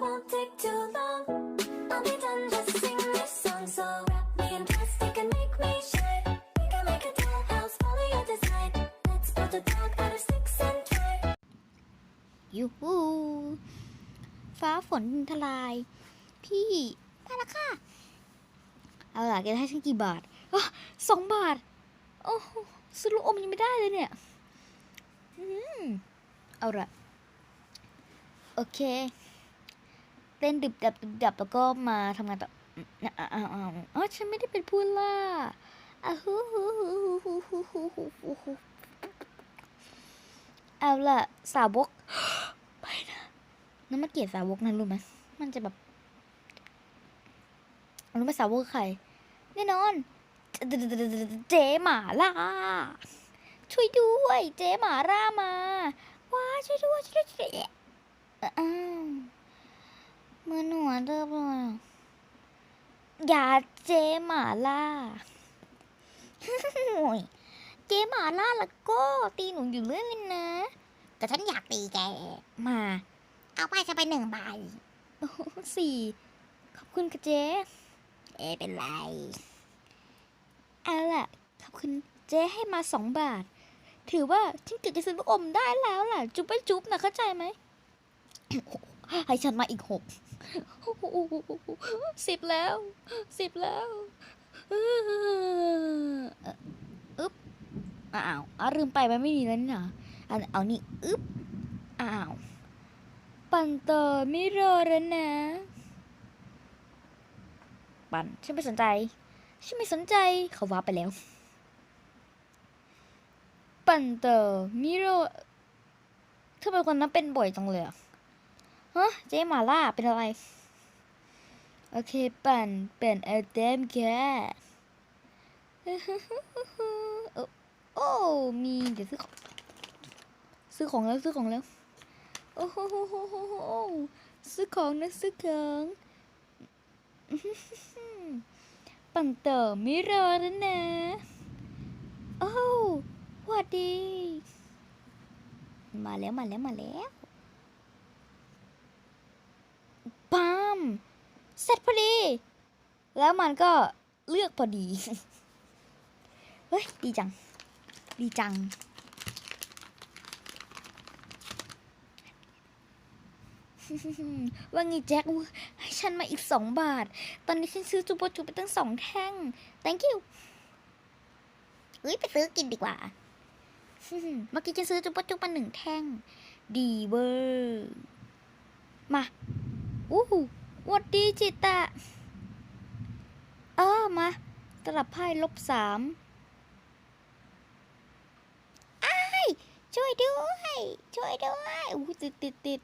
won't take too long. I'll be done just sing this song. So wrap me in plastic and make me shine. We can make a dollhouse, follow your design. Let's build a dog out of sticks and twine. ยูฮูฟ้าฝนดินทลาย พี่มาแล้วค่ะ เอาล่ะแกให้ฉันกี่บาทอ๋อสองบาท โอ้โหซื้อลูกอมยังไม่ได้เลยเนี่ยอืมเอาละโอเค เต้นดึบดับดึบดับแล้วก็มาทำงานต่ออืมอ้าวอ้าวอ๋อฉันไม่ได้เป็นผู้ล่าอ้าวฮูฮูฮูฮูฮูฮูฮูฮูเอาล่ะสาวกไปนะนั่นมันเกลียดสาวกนั้นรู้ไหมมันจะแบบรู้ไหมสาวกใครแน่นอน เจ๊หมาล่าช่วยด้วย เจ๊หมาล่ามาว้าช่วยด้วยช่วยด้วยอ้าว มือหนวดเริ่มเลยอย่าเจหมาล่าโอ้ยเจหมาล่าแล้วก็ตีหนูอยู่เรื่อยเลยนะ แต่ฉันอยากตีแก มา เอาไปจะไปหนึ่งใบโอ้โหสี่ขอบคุณค่ะเจ๊เอเป็นไร เอาล่ะ ขอบคุณเจ๊ให้มาสองบาท ถือว่าฉันเกิดจะซื้อลูกอมได้แล้วล่ะ จุ๊บไปจุ๊บนะเข้าใจไหมให้ฉันมาอีกหก สิบแล้ว สิบแล้วอ่ออึ๊บอ้าวอ้าลืมไปมันไม่มีแล้วนี่นะเอาเอานี่อึ๊บอ้าวปั่นต่อไม่รอแล้วนะ ปั่นฉันไม่สนใจ ฉันไม่สนใจเขาว่าไปแล้ว ปั่นต่อมิโรทำไมคนนั้นเป็นบ่อยจังเลยอะ ฮะเจ๊หมาล่าเป็นอะไร โอเคปั่นเป็นเอเดมแกโอ้โอ้ มีเดี๋ยวซื้อของซื้อของแล้วซื้อของแล้ว โอ้โหซื้อของนะซื้อของปังเตอร์ไม่รอแล้วนะ โอ้วหวัดดี มาแล้วมาแล้วมาแล้ว ปามเสร็จพอดี แล้วมันก็เลือกพอดี เฮ้ย ดีจัง ดีจัง ว่าไงแจ็คให้ฉันมาอีกสองบาท ตอนนี้ฉันซื้อจูโบจูไปตั้งสองแท่ง thank you เฮ้ย ไปซื้อกินดีกว่า เมื่อกี้ฉันซื้อจูโบจูมาหนึ่งแท่ง ดีเวอร์ มา อู้หูหวัดดีจิตตะ เออมา ตลับไพ่ลบสามไอช่วยด้วย ช่วยด้วยอู้ติดติดติด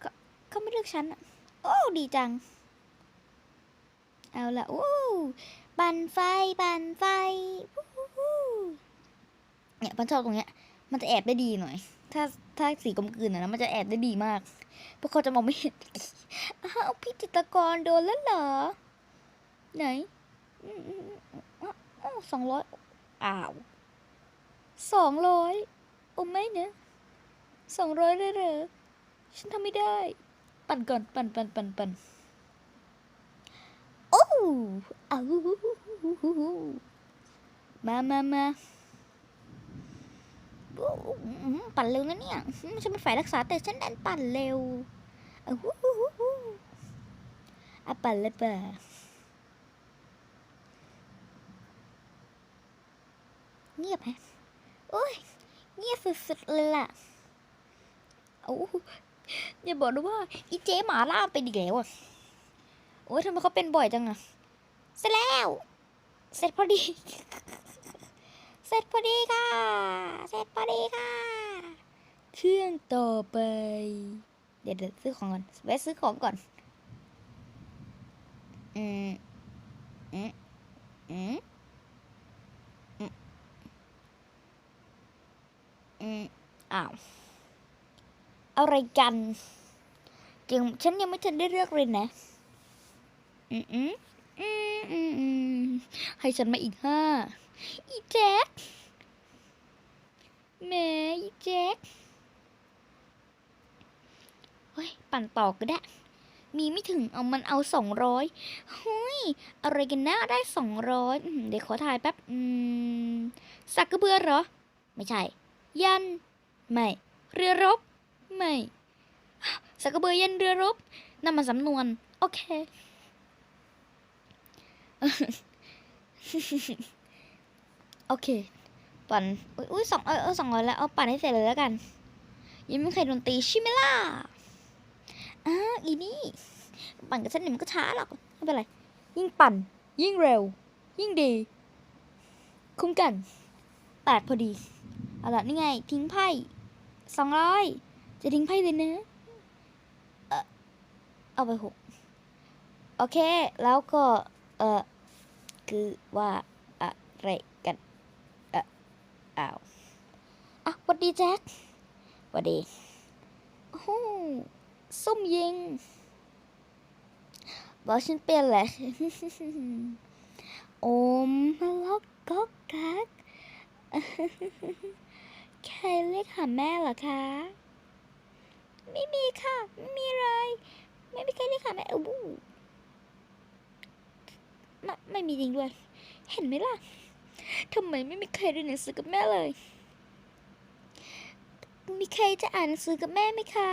เขาเขาไม่เลือกฉันอะโอ้ ดีจัง เอาละอู้ปั่นไฟปั่นไฟเนี่ยปันชอบตรงเนี้ย มันจะแอบได้ดีหน่อย ถ้า ถ้าสีกลมกลืนอะนะมันจะแอบได้ดีมากเพราะเขาจะมองไม่เห็นอ้าวพี่จิตกรโดนแล้วเหรอ ไหนอืมอืมอืมอ้าวสองร้อยอ้าวสองร้อยโอ้ไม่นะสองร้อยเลยเหรอฉันทำไม่ได้ ปั่นก่อนปั่นปั่นปั่นปั่นโอ้อ้าวมามามา ปั่นเร็วนะเนี่ยฉันเป็นฝ่ายรักษาแต่ฉันดันปั่นเร็วอ้าวฮู้ฮู้ฮู้อะปั่นเลยป่ะเงียบแฮะโอ้ย เงียบสุดๆเลยล่ะโอ้อย่าบอกนะว่าอีเจ๊หมาล่าไปดีกแล้วอะโอ้ยทำไมเขาเป็นบ่อยจังอะเสร็จแล้ว เสร็จพอดี เสร็จพอดีค่ะ เสร็จพอดีค่ะ เครื่องต่อไป เดี๋ยวเดี๋ยวซื้อของก่อนแวะซื้อของก่อน อืม อืม อืม อืมอืมอ้าว อะไรกันยังฉันยังไม่ทันได้เลือกเลยนะ อืมอืมอืมอืมอืมให้ฉันมาอีกห้า อีแจ็คแม่อีแจ็คเฮ้ย ปั่นต่อก็ได้ มีไม่ถึงเอามันเอาสองร้อยหุยอะไรกันนะได้สองร้อยเดี๋ยวขอถ่ายแป๊บอืมสักกระเบือเหรอ ไม่ใช่ ยัน ไม่ เรือรบ ไม่สักกระเบือยันเรือรบนั่นมันสำนวน โอเค โอเค ปั่น อุ้ยสองเออเออสองร้อยแล้ว เอาปั่นให้เสร็จเลยแล้วกัน ยังไม่เคยโดนตีใช่ไหมล่ะอ้าอีนี่ ปั่นกับฉันเนี่ยมันก็ช้าหรอก ไม่เป็นไร ยิ่งปั่น ยิ่งเร็ว ยิ่งดี คุ้มกัน แตกพอดี เอาละนี่ไง ทิ้งไพ่สองร้อยจะทิ้งไพ่เลยนะเออเอาไปหกโอเค แล้วก็ เออคือว่าอะไรกัน อ้าวอะหวัดดีแจ็คหวัดดีโอ้โหส้มยิงบอกฉันเป็นแหละโอมมาล็อกก๊อกกักใครเรียกหาแม่เหรอคะ ไม่มีค่ะ ไม่มีเลย ไม่มีใครเรียกหาแม่อู้บูไม่ไม่มีจริงด้วย เห็นไหมล่ะ ทำไมไม่มีใครเรียนหนังสือกับแม่เลย มีใครจะอ่านหนังสือกับแม่ไหมคะ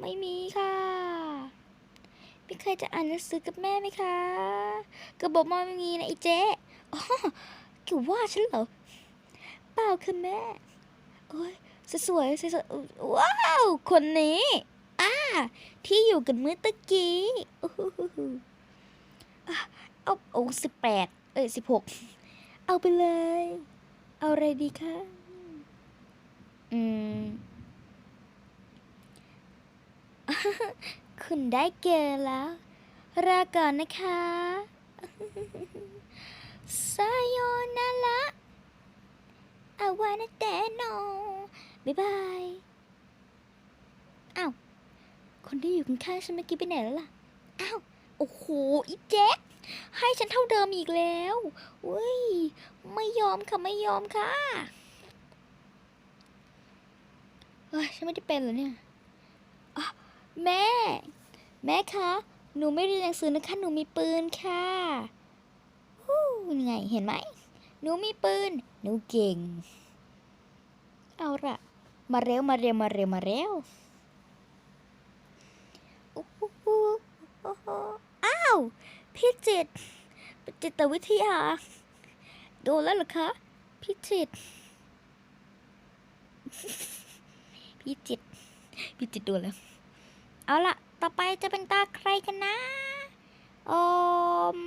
ไม่มีค่ะ มีใครจะอ่านหนังสือกับแม่ไหมคะก็บอกมาไม่มีนะไอ้เจ๊อ๋อแกว่าฉันเหรอ เปล่าค่ะแม่ โอ้ยสวยๆสวยๆว้าว คนนี้อ่าที่อยู่กันเมื่อตะกี้อู้หูหูหูอะเอาอ้สิบแปด เอ้ยสิบหกเอาไปเลย เอาอะไรดีคะ อืม คุณได้เกลแล้วลาก่อนนะคะซายโยนาระ I wanna dance no บ๊ายบายอ้าวคนที่อยู่ข้างๆฉันเมื่อกี้ไปไหนแล้วล่ะ อ้าว โอ้โห อีแจ็ค ให้ฉันเท่าเดิมอีกแล้วเว้ย ไม่ยอมค่ะ ไม่ยอมค่ะ เฮ้ย ฉันไม่ได้เป็นเหรอเนี่ยแม่ แม่คะ หนูไม่เรียนหนังสือนะคะ หนูมีปืนค่ะฮู้ยังไง เห็นไหม หนูมีปืน หนูเก่ง เอาละมาเร็ว มาเร็ว มาเร็ว มาเร็วอู้หูหูโอ้โหอ้าว พี่จิต จิตวิทยา โดนแล้วหรอคะ พี่จิต พี่จิต พี่จิตโดนแล้ว เอาละต่อไปจะเป็นตาใครกันนะอม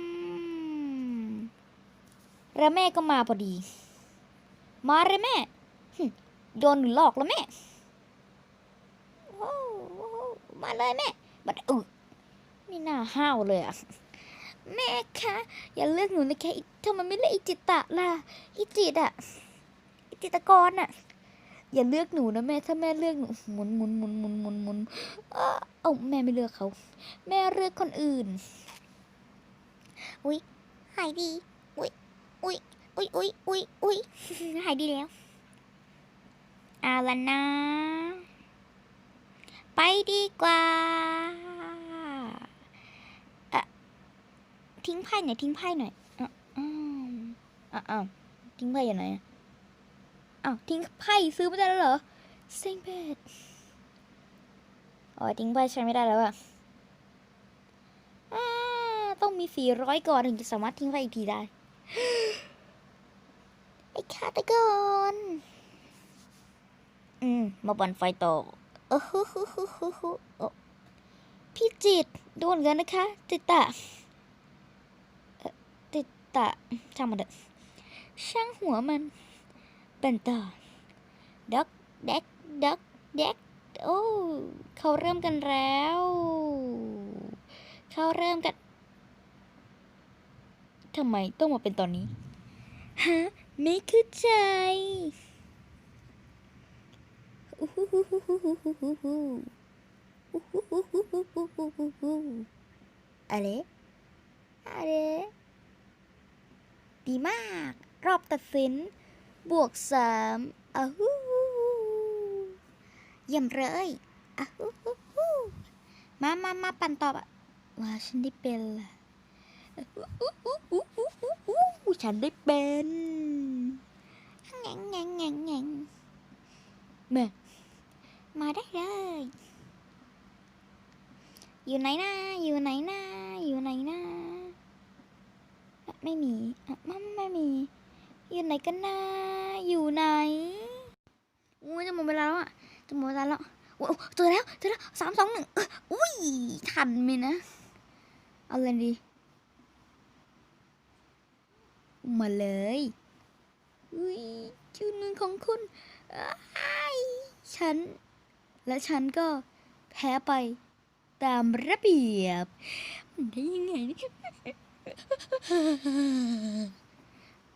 แล้วแม่ก็มาพอดี มาเลยแม่โดนหนูหลอกแล้วแม่มาเลยแม่บัดอึไม่น่าห้าวเลยอะ แม่คะอย่าเลือกหนูนะคะอีทำไมไม่เลือกอีจิตะล่ะอีจิตอะอีจิตรกรอะอย่าเลือกหนูนะแม่ถ้าแม่เลือกหนูหมุนหมุนหมุนหมุนหมุนหมุนเออเอ้าแม่ไม่เลือกเขา แม่เลือกคนอื่นอุ้ยหายดีอุ้ยอุ้ยอุ้ยอุ้ยอุ้ยอุ้ยหายดีแล้วเอาละนะ ไปดีกว่าเอะ ทิ้งไพ่หน่อยทิ้งไพ่หน่อยอ้าวอ้าวทิ้งไพ่อยู่ไหนอะอ้าวทิ้งไพ่ซื้อไม่ได้แล้วเหรอเซ็งเป็ดอ๋อทิ้งไพ่ใช้ไม่ได้แล้วอะต้องมีสี่ร้อยก่อนถึงจะสามารถทิ้งไพ่อีกทีได้ไอ้ฆาตกรอืม มาบันไฟต่อเออฮูฮูฮูฮูฮูโอ้พี่จิตโดนกันนะคะติดตะ ติดตะช่างมันเถอะช่างหัวมัน เป็นต่อด็อกเด็กด็อกเด็กโอ้เขาเริ่มกันแล้ว เขาเริ่มกันทำไมต้องมาเป็นตอนนี้ ฮะ ไม่เข้าใจอะไรอะไร ดีมาก รอบตัดสิน บวกสามอ้าฮูเยี่ยมเลยอ้าฮูฮูมามามาปั่นตอบอะว่าฉันได้เป็นล่ะอู้อู้อู้อู้อู้อู้ฉันได้เป็นแงงแงงแงงแงงมามาได้เลย อยู่ไหนนะอยู่ไหนนะอยู่ไหนนะ ไม่มีอะไม่ไม่มี อยู่ไหนกันนะอยู่ไหนอุ้ยจะหมดเวลาแล้วอะจะหมดเวลาแล้วโอ้เจอแล้วเจอแล้วสามสองหนึ่งอุ้ยทันไหมนะเอาเลยดีมาเลยอุ้ยชื่อหนึ่งของคุณอ้ฉัน และฉันก็แพ้ไปตามระเบียบ มันได้ยังไงเนี่ย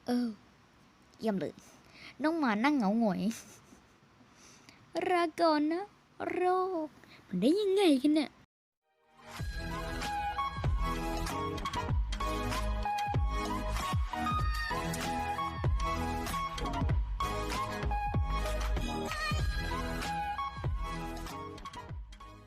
เออเยี่ยมเลย น้องหมานั่งเหงาหงอยรากอนนะ โรค มันได้ยังไงกันเนี่ย